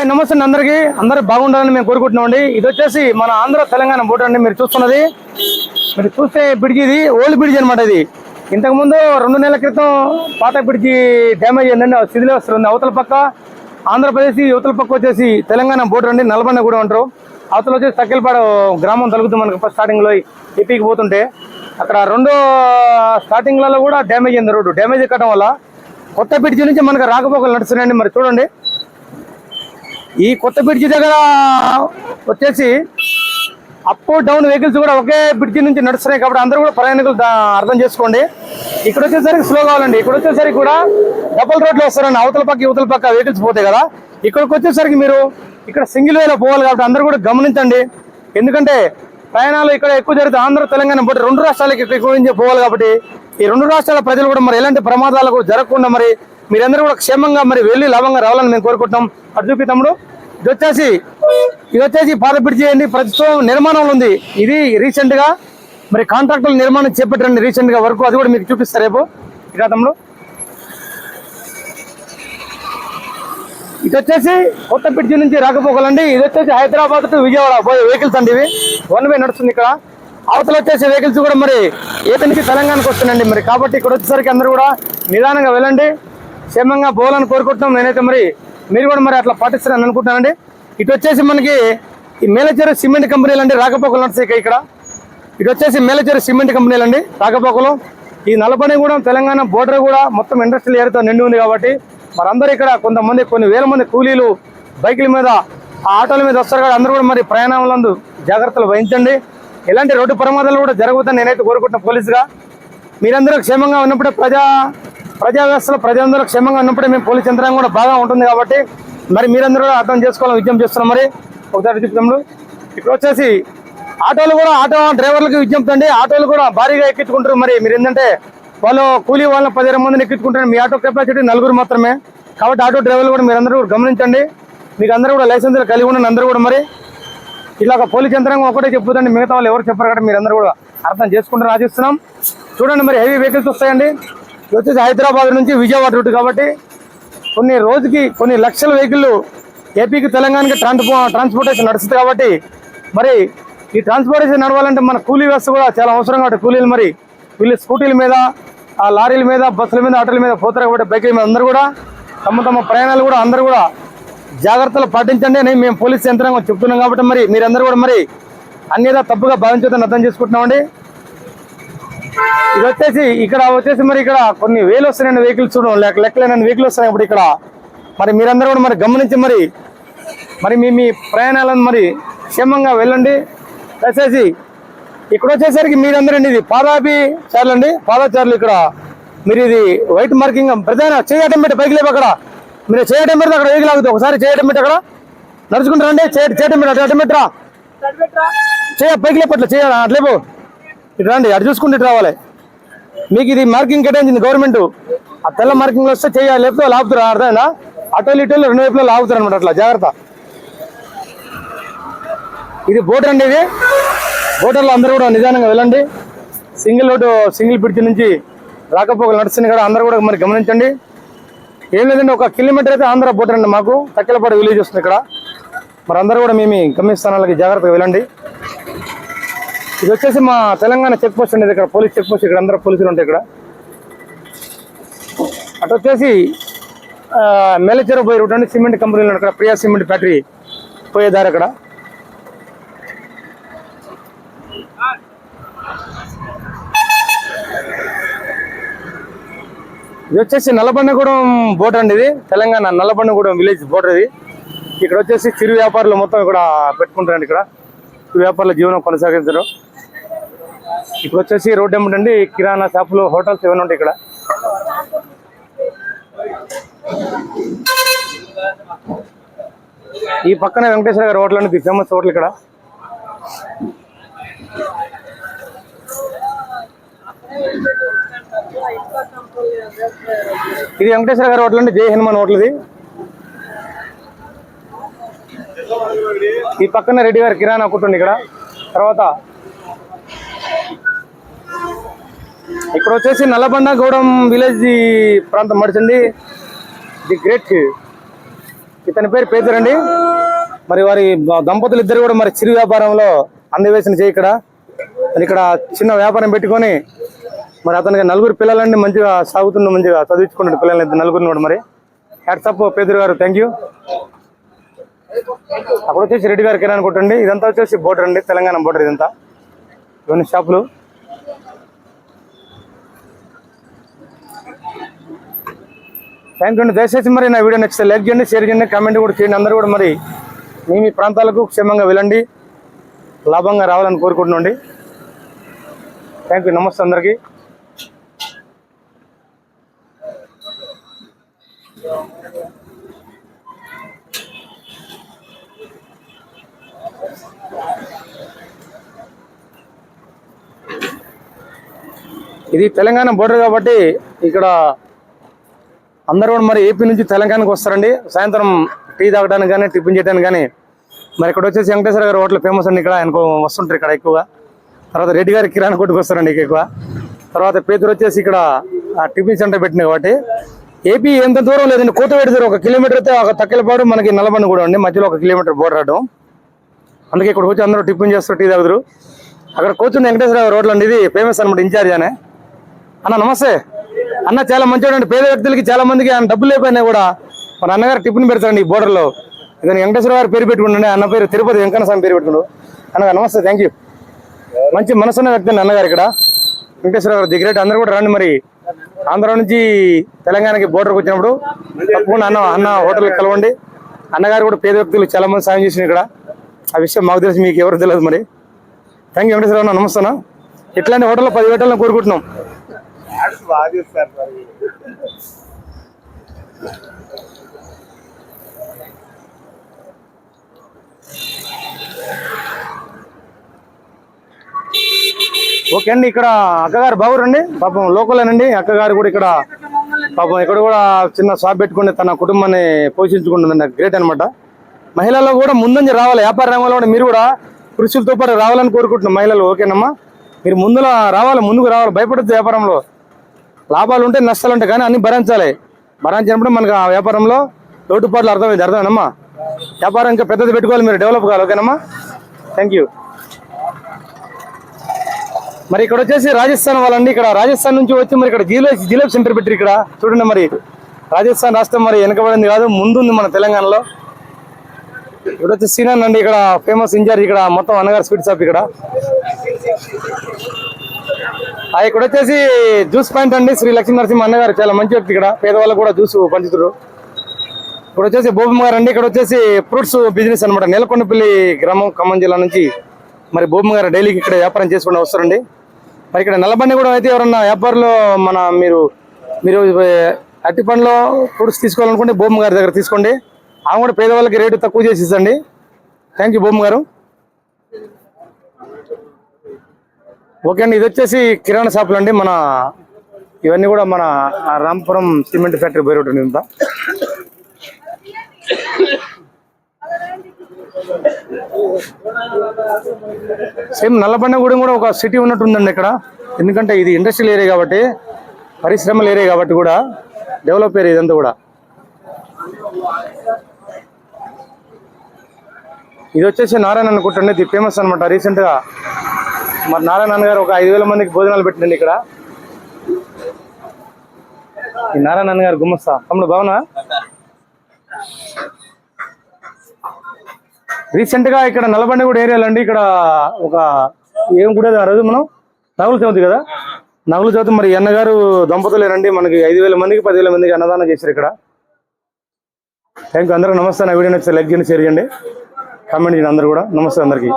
Hi నమస్తే అండి అందరికీ. అందరూ బాగుండాలని మేము కోరుకుంటున్నామండి. ఇది వచ్చేసి మన ఆంధ్ర తెలంగాణ బోర్డు అండి. మీరు చూస్తున్నది. మీరు చూస్తే బ్రిడ్జి ఇది. ఓల్డ్ బ్రిడ్జ్ అనమాట ఇది. ఇంతకుముందు రెండు నెలల క్రితం పాత బ్రిడ్జి డ్యామేజ్ అయిందండి. స్థితిలో వస్తుంది. అవతల పక్క ఆంధ్రప్రదేశ్ యువతల పక్క వచ్చేసి తెలంగాణ బోర్డర్ అండి. నల్గొండ కూడా ఉంటారు అవతల వచ్చేసి తక్కెలపాడు గ్రామం తలుగుతుంది మనకు స్టార్టింగ్లో ఏపీకి పోతుంటే. అక్కడ రెండో స్టార్టింగ్లలో కూడా డ్యామేజ్ అయింది రోడ్డు. డ్యామేజ్ ఎక్కడం వల్ల కొత్త బ్రిడ్జి నుంచి మనకు రాకపోకలు నడుస్తున్నాయండి. మరి చూడండి. ఈ కొత్త బ్రిడ్జి దగ్గర వచ్చేసి అప్ డౌన్ వెహికల్స్ కూడా ఒకే బ్రిడ్జి నుంచి నడుస్తున్నాయి కాబట్టి అందరూ కూడా ప్రయాణికులు అర్థం చేసుకోండి. ఇక్కడ వచ్చేసరికి స్లో కావాలండి. ఇక్కడ వచ్చేసరికి కూడా డబుల్ రోడ్లు వస్తారండి. అవతల పక్క యువతల పక్క వెహికల్స్ పోతాయి కదా. ఇక్కడికి వచ్చేసరికి మీరు ఇక్కడ సింగిల్ వేలో పోవాలి కాబట్టి అందరూ కూడా గమనించండి. ఎందుకంటే ప్రయాణాలు ఇక్కడ ఎక్కువ జరుగుతాయి. ఆంధ్ర తెలంగాణ బట్టి రెండు రాష్ట్రాలకి ఎక్కువ పోవాలి కాబట్టి ఈ రెండు రాష్ట్రాల ప్రజలు కూడా మరి ఎలాంటి ప్రమాదాలకు జరగకుండా మరి మీరందరూ కూడా క్షేమంగా మరి వెళ్ళి లాభంగా రావాలని మేము కోరుకుంటున్నాం. అటు చూపి తమ్ముడు. ఇది వచ్చేసి ఇది వచ్చేసి పాత బ్రిడ్జి అండి. ప్రస్తుతం నిర్మాణంలో ఉంది. ఇది రీసెంట్గా మరి కాంట్రాక్టుల నిర్మాణం చేపట్టండి రీసెంట్గా వర్క్. అది కూడా మీకు చూపిస్తారు రేపు. ఇక తమ్ముడు. ఇది వచ్చేసి కొత్త బ్రిడ్జి నుంచి రాకపోకలండి. ఇది వచ్చేసి హైదరాబాద్ టు విజయవాడ పోయే వెహికల్స్ అండి ఇవి. వన్ వే నడుస్తుంది ఇక్కడ. అవతల వచ్చేసి వెహికల్స్ కూడా మరి ఏతనికి తెలంగాణకు వస్తున్నాయండి. మరి కాబట్టి ఇక్కడ వచ్చేసరికి అందరూ కూడా నిదానంగా వెళ్ళండి. క్షేమంగా పోవాలని కోరుకుంటున్నాం నేనైతే మరి మీరు కూడా మరి అట్లా పాటిస్తారని అనుకుంటున్నానండి. ఇటు వచ్చేసి మనకి ఈ మేలచేరు సిమెంట్ కంపెనీలు అండి రాకపోకలు నడుస్తాయి ఇక్కడ. ఇటు వచ్చేసి మేలచేరు సిమెంట్ కంపెనీలు అండి రాకపోకలు. ఈ కూడా తెలంగాణ బోర్డర్ కూడా మొత్తం ఇండస్ట్రియల్ ఏరియాతో నిండి ఉంది కాబట్టి మరందరూ ఇక్కడ కొంతమంది కొన్ని వేల మంది కూలీలు బైకుల మీద ఆ ఆటోల మీద వస్తారు కదా అందరూ కూడా మరి ప్రయాణంలో జాగ్రత్తలు వహించండి. ఎలాంటి రోడ్డు ప్రమాదాలు కూడా జరగవద్దని నేనైతే కోరుకుంటున్నా పోలీసుగా. మీరందరూ క్షేమంగా ఉన్నప్పుడే ప్రజా ప్రజా వ్యవస్థలో ప్రజలందరూ క్షేమంగా ఉన్నప్పుడే మేము పోలీస్ యంత్రాంగం కూడా బాగా ఉంటుంది కాబట్టి మరి మీరందరూ కూడా అర్థం చేసుకోవాలని విజ్ఞప్తి చేస్తున్నాం. మరి ఒకసారి చెప్తాము ఇక్కడ వచ్చేసి ఆటోలు కూడా ఆటో డ్రైవర్లకు విజ్ఞప్తి అండి. ఆటోలు కూడా భారీగా ఎక్కించుకుంటారు. మరి మీరు ఏంటంటే వాళ్ళు కూలీ వాళ్ళని పదిహేను మందిని ఎక్కించుకుంటారు. మీ ఆటో కెపాసిటీ నలుగురు మాత్రమే. కాబట్టి ఆటో డ్రైవర్లు కూడా మీరందరూ కూడా గమనించండి. మీకు అందరూ కూడా లైసెన్స్ కలిగి ఉండండి అందరూ కూడా మరి. ఇలా ఒక పోలీస్ యంత్రాంగం ఒకటే చెప్పుదండి. మిగతా వాళ్ళు ఎవరు చెప్పరు కాబట్టి మీరందరూ కూడా అర్థం చేసుకుంటారు ఆశిస్తున్నాం. చూడండి మరి హెవీ వెహికల్స్ వస్తాయండి. ఇది వచ్చేసి హైదరాబాద్ నుంచి విజయవాడ రూట్ కాబట్టి కొన్ని రోజుకి కొన్ని లక్షల వెహికల్ ఏపీకి తెలంగాణకి ట్రాన్స్పో ట్రాన్స్పోర్టేషన్ నడుస్తుంది కాబట్టి మరి ఈ ట్రాన్స్పోర్టేషన్ నడవాలంటే మన కూలీ వ్యవస్థ కూడా చాలా అవసరం కాబట్టి కూలీలు మరి వీళ్ళు స్కూటీల మీద ఆ లారీల మీద బస్సుల మీద ఆటోల మీద పోతారు కాబట్టి బైకుల మీద అందరూ కూడా తమ తమ ప్రయాణాలు కూడా అందరూ కూడా జాగ్రత్తలు పాటించండి అని మేము పోలీస్ యంత్రాంగం చెప్తున్నాం కాబట్టి మరి మీరందరూ కూడా మరి అన్నిదా తప్పుగా భావించొద్దని అర్థం చేసుకుంటున్నామండి. ఇది వచ్చేసి ఇక్కడ వచ్చేసి మరి ఇక్కడ కొన్ని వేలు వస్తున్నాయండి వెహికల్స్ చూడడం లెక్క లెక్కలేని వెహికల్ వస్తున్నాయి ఇప్పుడు ఇక్కడ. మరి మీరందరూ కూడా మరి గమనించి మరి మరి మీ మీ ప్రయాణాలను మరి క్షేమంగా వెళ్ళండి. దయచేసి ఇక్కడ వచ్చేసరికి మీరందరండి ఇది పాదాపి చార్లు అండి. పాదాచారులు ఇక్కడ. మీరు ఇది వైట్ మార్కింగ్ ప్రధాన చేయటం పెట్టి పైకి లేపు అక్కడ. మీరు చేయటం పెడితే అక్కడ వెహికల్ ఆగుతుంది. ఒకసారి చేయటం పెట్టి అక్కడ. నడుచుకుంటారండి చేయ- చేయటం పెట్టి అటు అటం పెట్టరా చేయ పైకి లేపట్ల చేయాలి అట్లేపు ఇటు రండి అటు చూసుకుంటే ఇటు రావాలి. మీకు ఇది మార్కింగ్ కేటాయించింది గవర్నమెంట్ ఆ తెల్ల మార్కింగ్లో వస్తే చేయాలి లేకపోతే వాళ్ళు ఆపుతారు అటోలు ఇటోలు రెండు వైపులో ఆపుతారు అనమాట అట్లా జాగ్రత్త. ఇది బోటర్ అండి ఇది. బోటర్లో అందరూ కూడా నిదానంగా వెళ్ళండి. సింగిల్ రోడ్డు సింగిల్ బ్రిడ్జ్ నుంచి రాకపోకలు నడుస్తుంది కూడా అందరూ కూడా మరి గమనించండి. ఏం లేదండి ఒక కిలోమీటర్ అయితే ఆంధ్ర బోటర్ అండి మాకు. తక్కెలపాడు విలేజ్ వస్తుంది ఇక్కడ. మరి అందరూ కూడా మేము గమ్యస్థానాలకి జాగ్రత్తగా వెళ్ళండి. ఇది వచ్చేసి మా తెలంగాణ చెక్ పోస్ట్ అండి ఇక్కడ పోలీస్ చెక్ పోస్ట్ ఇక్కడ అందరూ పోలీసులు ఉంటాయి ఇక్కడ. అటు వచ్చేసి ఆ, పోయి రూట్ అండి సిమెంట్ కంపెనీలు అక్కడ ప్రియా సిమెంట్ ఫ్యాక్టరీ పోయే దారి అక్కడ. ఇది వచ్చేసి నల్లబండగూడెం బోర్డర్ అండి ఇది తెలంగాణ నల్లబండగూడెం విలేజ్ బోర్డర్ ఇది. ఇక్కడ వచ్చేసి చిరు వ్యాపారులు మొత్తం ఇక్కడ పెట్టుకుంటారండి ఇక్కడ. చిరు వ్యాపారుల జీవనం కొనసాగించడం. ఇప్పుడు వచ్చేసి రోడ్ ఏమిటండి కిరాణా షాపులు హోటల్స్ ఏమైనా ఉంటాయి ఇక్కడ? ఈ పక్కన వెంకటేశ్వర గారి హోటల్ అండి ఫేమస్ హోటల్ ఇక్కడ. ఇది వెంకటేశ్వర గారి హోటల్ అండి జై హనుమాన్ హోటల్ ఇది. ఈ పక్కన రెడ్డి గారి కిరాణా కొట్టు ఉంది ఇక్కడ. తర్వాత ఇక్కడ వచ్చేసి నల్లబండ గౌడం విలేజ్ ప్రాంతం మడిచండి ది గ్రేట్ ఇతని పేరు పేదరండి. మరి వారి దంపతులు ఇద్దరు కూడా మరి చిరు వ్యాపారంలో అందివేసిన చేయి ఇక్కడ. ఇక్కడ చిన్న వ్యాపారం పెట్టుకొని మరి అతనికి నలుగురు పిల్లలండి మంచిగా సాగుతున్న మంచిగా చదివించుకున్నాడు పిల్లల్ని నలుగురిని కూడా మరి. హ్యాట్సప్ పేదరు గారు థ్యాంక్ యూ. అక్కడ వచ్చేసి రెడ్డి గారు కిరాణా కొట్టండి. ఇదంతా వచ్చేసి బోర్డర్ అండి తెలంగాణ బోర్డర్ ఇదంతా. ఇవన్నీ షాపులు. థ్యాంక్ యూ అండి. దయచేసి మరి నా వీడియో నచ్చితే లైక్ చేయండి షేర్ చేయండి కామెంట్ కూడా చేయండి. అందరూ కూడా మరి మీ మీ ప్రాంతాలకు క్షేమంగా వెళ్ళండి. లాభంగా రావాలని కోరుకుంటున్నాండి థ్యాంక్ యూ నమస్తే అందరికీ. ఇది తెలంగాణ బోర్డర్ కాబట్టి ఇక్కడ అందరూ కూడా మరి ఏపీ నుంచి తెలంగాణకు వస్తారండి. సాయంత్రం టీ తాగడానికి కానీ టిఫిన్ చేయడానికి కానీ మరి ఇక్కడ వచ్చేసి వెంకటేశ్వర గారి హోటల్ ఫేమస్ అండి ఇక్కడ. ఆయనకు వస్తుంటారు ఇక్కడ ఎక్కువగా. తర్వాత రెడ్డి గారి కిరాణా కొట్టుకు వస్తారండి ఎక్కువ. తర్వాత పేదరు వచ్చేసి ఇక్కడ ఆ టిఫిన్ సెంటర్ పెట్టినాయి కాబట్టి. ఏపీ ఎంత దూరం లేదండి. కోతవేడి దూరం ఒక కిలోమీటర్ అయితే ఒక తక్కిలపాడు మనకి నల్లబండి కూడా అండి మధ్యలో ఒక కిలోమీటర్ బోర్డర్ అందుకే ఇక్కడ వచ్చి అందరూ టిఫిన్ చేస్తారు టీ తాగుతారు. అక్కడ కూర్చుని వెంకటేశ్వర రోడ్లు అండి ఇది. ఫేమస్ అనమాట ఇన్ఛార్జ్ అనే. అన్న నమస్తే. అన్న చాలా మంచివాడు అండి పేద వ్యక్తులకి చాలా మందికి ఆయన డబ్బులు లేకపోయినా కూడా మన అన్నగారు టిఫిన్ పెడతారండి ఈ బోర్డర్లో ఇతను వెంకటేశ్వర గారు పేరు పెట్టుకుంటుండే. అన్న పేరు తిరుపతి వెంకన్న స్వామి పేరు పెట్టుకుండు. అన్నగారు నమస్తే థ్యాంక్ యూ మంచి మనసున్న వ్యక్తి అండి అన్నగారు ఇక్కడ. వెంకటేశ్వర గారు దిగ్రేట్ అందరూ కూడా రండి మరి. ఆంధ్ర నుంచి తెలంగాణకి బోర్డర్కి వచ్చినప్పుడు తప్పకుండా అన్న అన్న హోటల్కి కలవండి. అన్నగారు కూడా పేద వ్యక్తులు చాలా మంది సాయం చేసిన ఇక్కడ. ఆ విషయం మాకు తెలిసి మీకు ఎవరు తెలియదు మరి. థ్యాంక్ యూ వెంకటేశ్వర నమస్తే ఇట్లాంటి హోటల్లో పది పెట్టాలని కోరుకుంటున్నాం. ఓకే అండి ఇక్కడ అక్కగారు బాగురండి పాపం లోకలేనండి. అక్కగారు కూడా ఇక్కడ పాపం ఇక్కడ కూడా చిన్న షాప్ పెట్టుకుని తన కుటుంబాన్ని పోషించుకుంటుందండి గ్రేట్ అన్నమాట. మహిళల్లో కూడా ముందంజ రావాలి. వ్యాపార రంగంలో కూడా మీరు కూడా పురుషులతో పాటు రావాలని కోరుకుంటున్నాం మహిళలు ఓకేనమ్మా? మీరు ముందులో రావాలి ముందుకు రావాలి. భయపడద్దు వ్యాపారంలో. లాభాలు ఉంటాయి నష్టాలు ఉంటాయి కానీ అన్ని భరించాలి. భరించినప్పుడు మనకు ఆ వ్యాపారంలో లోటుపాట్లు అర్థమైంది. అర్థమేనమ్మా వ్యాపారం ఇంకా పెద్దది పెట్టుకోవాలి మీరు డెవలప్ కావాలి. ఓకేనమ్మా? థ్యాంక్ యూ మరి ఇక్కడ వచ్చేసి రాజస్థాన్ వాళ్ళండి. ఇక్కడ రాజస్థాన్ నుంచి వచ్చి మరి ఇక్కడ జిలేబ్ జిలేబ్ సెంటర్ పెట్టారు ఇక్కడ చూడండి మరి. రాజస్థాన్ రాష్ట్రం మరి వెనకబడింది కాదు ముందుంది మన తెలంగాణలో. ఇక్కడ వచ్చి సీనన్ అండి. ఇక్కడ ఫేమస్ ఇన్ఛార్జ్ ఇక్కడ మొత్తం అన్నగారు స్వీట్ షాప్ ఇక్కడ. ఇక్కడ వచ్చేసి జ్యూస్ పాయింట్ అండి శ్రీ లక్ష్మీ నరసింహ అన్నగారు చాలా మంచి వ్యక్తి ఇక్కడ. పేదవాళ్ళకు కూడా జ్యూస్ పంచుతారు. ఇక్కడ వచ్చేసి భూమి గారు అండి ఇక్కడ వచ్చేసి ఫ్రూట్స్ బిజినెస్ అన్నమాట. నెలకొండపల్లి గ్రామం ఖమ్మం జిల్లా నుంచి మరి భూమి గారు డైలీకి ఇక్కడ వ్యాపారం చేసుకుంటూ వస్తారండి. మరి ఇక్కడ నల్లబండి కూడా అయితే ఎవరన్నా వ్యాపారంలో మన మీరు మీరు అట్టి పండ్లో ఫ్రూట్స్ తీసుకోవాలనుకుంటే భూమి గారి దగ్గర తీసుకోండి. ఆమె కూడా పేదవాళ్ళకి రేటు తక్కువ చేసి ఇస్తండి థ్యాంక్ యూ భూమి గారు. ఓకే అండి ఇది వచ్చేసి కిరాణా షాపులు అండి. మన ఇవన్నీ కూడా మన రాంపురం సిమెంట్ ఫ్యాక్టరీ పేరు ఉంటుంది ఇంత. సేమ్ నల్లబండగూడెం కూడా ఒక సిటీ ఉన్నట్టు ఉందండి ఇక్కడ. ఎందుకంటే ఇది ఇండస్ట్రియల్ ఏరియా కాబట్టి పరిశ్రమల ఏరియా కాబట్టి కూడా డెవలప్ ఏరియా ఇదంతా కూడా. ఇది వచ్చేసి నారాయణ అనుకుంటుండే ఇది ఫేమస్ అనమాట రీసెంట్గా మరి నారాయణ గారు ఒక ఐదు వేల మందికి భోజనాలు పెట్టినండి ఇక్కడ. ఈ నారాయణ గారు గుమ్మస్తా. తమ్ముడు బాగున్నా రీసెంట్గా ఇక్కడ నల్లబండి కూడా ఏరియాలో అండి ఇక్కడ ఒక ఏం కూడా ఆ రోజు మనం? నగులు చవితి కదా? నగులు చవితి మరి అన్నగారు దంపతులేనండి మనకి ఐదు వేల మందికి పదివేల మందికి అన్నదానం చేశారు ఇక్కడ. థ్యాంక్ యూ అందరూ నమస్తే. నా వీడియో నచ్చితే లైక్ చేయండి షేర్ చేయండి. కామెంట్ చేయండి అందరూ కూడా. నమస్తే అందరికీ.